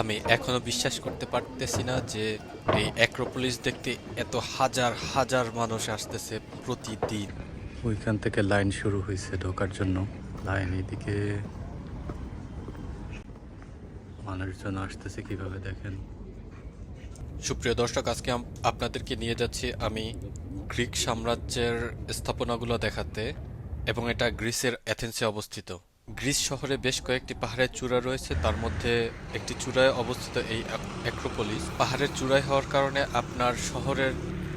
আমি এখনও বিশ্বাস করতে পারতেছি না যে এই অ্যাক্রোপলিস দেখতে এত হাজার হাজার মানুষ আসতেছে প্রতিদিন। ওইখান থেকে লাইন শুরু হয়েছে ঢোকার জন্য। লাইন এদিকে মানুষজন আসতেছে কীভাবে দেখেন? সুপ্রিয় দর্শক আজকে আপনাদেরকে নিয়ে যাচ্ছি আমি গ্রিক সাম্রাজ্যের স্থাপনাগুলো দেখাতে এবং এটা গ্রিসের অ্যাথেন্সে অবস্থিত। গ্রিস শহরে বেশ কয়েকটি পাহাড়ের চূড়া রয়েছে। তার মধ্যে একটি চূড়ায় অবস্থিত এই অ্যাক্রোপলিস পাহাড়ের চূড়ায় হওয়ার কারণে আপনার শহরের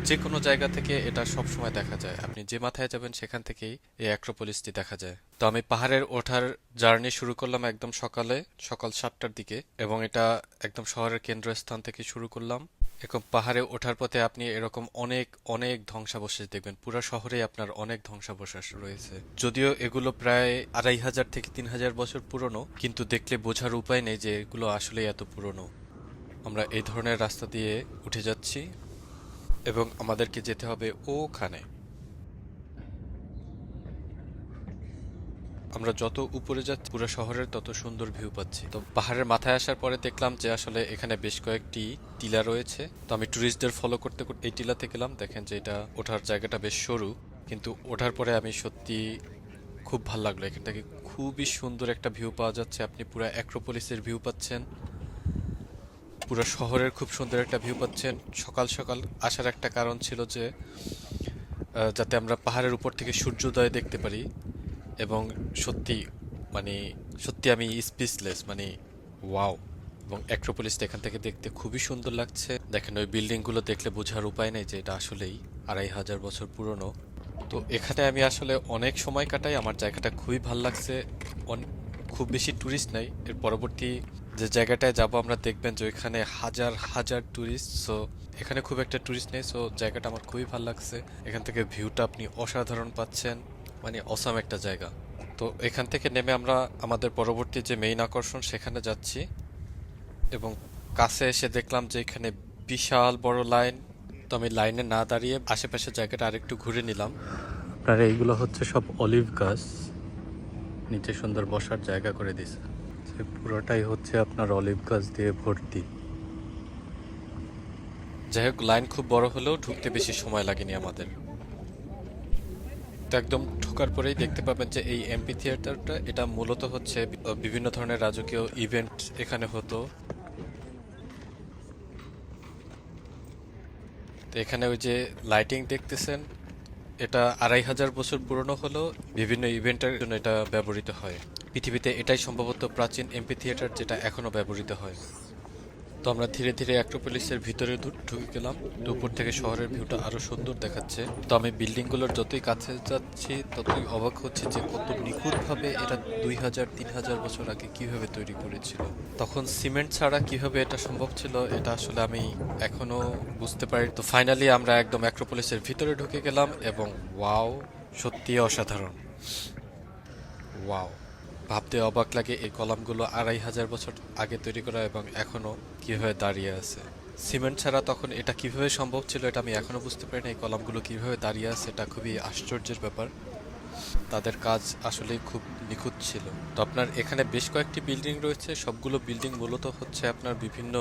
যে কোনো জায়গা থেকে এটা সব সময় দেখা যায়। আপনি যে মাথায় যাবেন সেখান থেকেই এই অ্যাক্রোপলিসটি দেখা যায়। তো আমি পাহাড়ের ওঠার জার্নি শুরু করলাম একদম সকালে, সকাল সাতটার দিকে এবং এটা একদম শহরের কেন্দ্রস্থান থেকে শুরু করলাম। এরকম পাহাড়ে ওঠার পথে আপনি এরকম অনেক অনেক ধ্বংসাবশেষ দেখবেন। পুরো শহরে আপনার অনেক ধ্বংসাবশেষ রয়েছে। যদিও এগুলো প্রায় আড়াই হাজার থেকে তিন হাজার বছর পুরনো, কিন্তু দেখলে বোঝার উপায় নেই যে এগুলো আসলে এত পুরনো। আমরা এই ধরনের রাস্তা দিয়ে উঠে যাচ্ছি এবং আমাদেরকে যেতে হবে ওখানে। আমরা যত উপরে যাচ্ছি, পুরো শহরের তত সুন্দর ভিউ পাচ্ছি। তো পাহাড়ের মাথায় আসার পরে দেখলাম যে আসলে এখানে বেশ কয়েকটি টিলা রয়েছে। তো আমি ট্যুরিস্টদের ফলো করতে করতে এই টিলাতে গেলাম। দেখেন যে এটা ওঠার জায়গাটা বেশ সরু, কিন্তু ওঠার পরে আমি সত্যি খুব ভালো লাগল। এখান থেকে খুবই সুন্দর একটা ভিউ পাওয়া যাচ্ছে। আপনি পুরো অ্যাক্রোপলিসের ভিউ পাচ্ছেন। পুরো শহরের খুব সুন্দর একটা ভিউ পাচ্ছেন। সকাল সকাল আসার একটা কারণ ছিল যে যাতে আমরা পাহাড়ের উপর থেকে সূর্যোদয় দেখতে পারি। এবং সত্যি মানে সত্যি আমি স্পিচলেস মানে ওয়াও এবং অ্যাক্রোপলিসটা এখান থেকে দেখতে খুবই সুন্দর লাগছে। দেখেন, ওই বিল্ডিংগুলো দেখলে বোঝার উপায় নেই যে এটা আসলেই আড়াই হাজার বছর পুরনো। তো এখানে আমি আসলে অনেক সময় কাটাই, আমার জায়গাটা খুবই ভালো লাগছে। খুব বেশি ট্যুরিস্ট নাই। এর পরবর্তী যে জায়গাটায় যাব, আমরা দেখবেন যে ওইখানে হাজার হাজার ট্যুরিস্ট সো এখানে খুব একটা ট্যুরিস্ট নেই সো জায়গাটা আমার খুবই ভালো লাগছে। এখান থেকে ভিউটা আপনি অসাধারণ পাচ্ছেন। মানে অসাম একটা জায়গা। তো এখান থেকে নেমে আমরা আমাদের পরবর্তী যে মেইন আকর্ষণ সেখানে যাচ্ছি। এবং কাছে এসে দেখলাম যে এখানে বিশাল বড় লাইন। তো আমি লাইনে না দাঁড়িয়ে আশেপাশের জায়গাটা আরেকটু ঘুরে নিলাম। আপনার এইগুলো হচ্ছে সব অলিভ গাছ। নিচে সুন্দর বসার জায়গা করে দিছে সে পুরোটাই হচ্ছে আপনার অলিভ গাছ দিয়ে ভর্তি। যাই হোক লাইন খুব বড় হলেও ঢুকতে বেশি সময় লাগেনি আমাদের। একদম ঢোকার পরেই দেখতে পাবেন যে এই এমপি থিয়েটারটা এটা মূলত হচ্ছে বিভিন্ন ধরনের রাজকীয় ইভেন্ট এখানে হতো। তো এখানে ওই যে লাইটিং দেখতেছেন, এটা আড়াই হাজার বছর পুরনো হলেও বিভিন্ন ইভেন্টের জন্য এটা ব্যবহৃত হয়। পৃথিবীতে এটাই সম্ভবত প্রাচীন এমপি থিয়েটার যেটা এখনও ব্যবহৃত হয়। তো আমরা ধীরে ধীরে অ্যাক্রোপলিসের ভিতরে ঢুকে গেলাম। দুপুর থেকে শহরের ভিউটা আরও সুন্দর দেখাচ্ছে। তো আমি বিল্ডিংগুলোর যতই কাছে যাচ্ছি, ততই অবাক হচ্ছে যে কত নিখুঁতভাবে এটা দুই হাজার, তিন হাজার বছর আগে কীভাবে তৈরি করেছিল। তখন সিমেন্ট ছাড়া কীভাবে এটা সম্ভব ছিল, এটা আসলে আমি এখনও বুঝতে পারি। তো ফাইনালি আমরা একদম অ্যাক্রোপলিসের ভিতরে ঢুকে গেলাম এবং ওয়াও সত্যি অসাধারণ। ওয়াও ভাবতে অবাক লাগে এই কলামগুলো আড়াই হাজার বছর আগে তৈরি করা এবং এখনও কীভাবে দাঁড়িয়ে আছে। সিমেন্ট ছাড়া তখন এটা কীভাবে সম্ভব ছিল এটা আমি এখনও বুঝতে পারি না, এই কলামগুলো কীভাবে দাঁড়িয়ে আছে এটা খুবই আশ্চর্যের ব্যাপার। তাদের কাজ আসলেই খুব নিখুঁত ছিল। তো আপনার এখানে বেশ কয়েকটি বিল্ডিং রয়েছে, সবগুলো বিল্ডিং মূলত হচ্ছে আপনার বিভিন্ন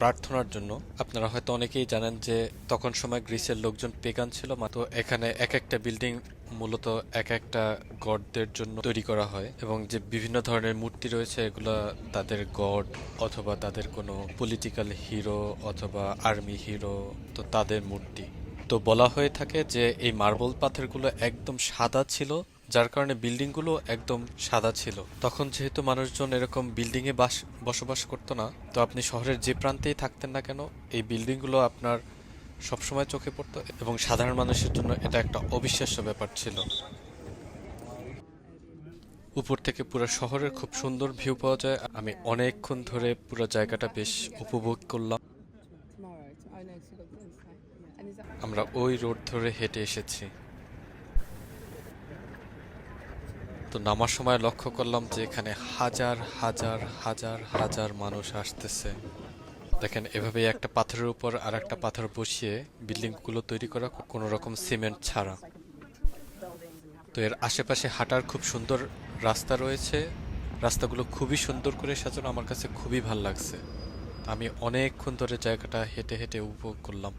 প্রার্থনার জন্য। আপনারা হয়তো অনেকেই জানেন যে তখন সময় গ্রিসের লোকজন পেগান ছিল, মাত্র এখানে এক একটা বিল্ডিং মূলত এক একটা গডদের জন্য তৈরি করা হয় এবং যে বিভিন্ন ধরনের মূর্তি রয়েছে, এগুলো তাদের গড অথবা তাদের কোনো পলিটিক্যাল হিরো অথবা আর্মি হিরো তো তাদের মূর্তি। তো বলা হয়ে থাকে যে এই মার্বেল পাথরগুলো একদম সাদা ছিল যার কারণে বিল্ডিংগুলো একদম সাদা ছিল। তখন যেহেতু মানুষজন এরকম বিল্ডিংয়ে বাস বসবাস করতো না তো আপনি শহরের যে প্রান্তেই থাকতেন না কেন এই বিল্ডিংগুলো আপনার সবসময় চোখে পড়তো এবং সাধারণ মানুষের জন্য এটা একটা অবিশ্বাস্য ব্যাপার ছিল। উপর থেকে পুরো শহরের খুব সুন্দর ভিউ পাওয়া যায়। আমি অনেকক্ষণ ধরে পুরো জায়গাটা বেশ উপভোগ করলাম। আমরা ওই রোড ধরে হেঁটে এসেছি। তো নামার সময় লক্ষ্য করলাম যে এখানে হাজার হাজার হাজার হাজার মানুষ আসতেছে। দেখেন, এভাবেই একটা পাথরের উপর আর একটা পাথর বসিয়ে বিল্ডিংগুলো তৈরি করা কোনো রকম সিমেন্ট ছাড়া। তো এর আশেপাশে হাঁটার খুব সুন্দর রাস্তা রয়েছে। রাস্তাগুলো খুবই সুন্দর করে সাজানো, আমার কাছে খুবই ভালো লাগছে। আমি অনেকক্ষণ ধরে জায়গাটা হেঁটে হেঁটে উপভোগ করলাম।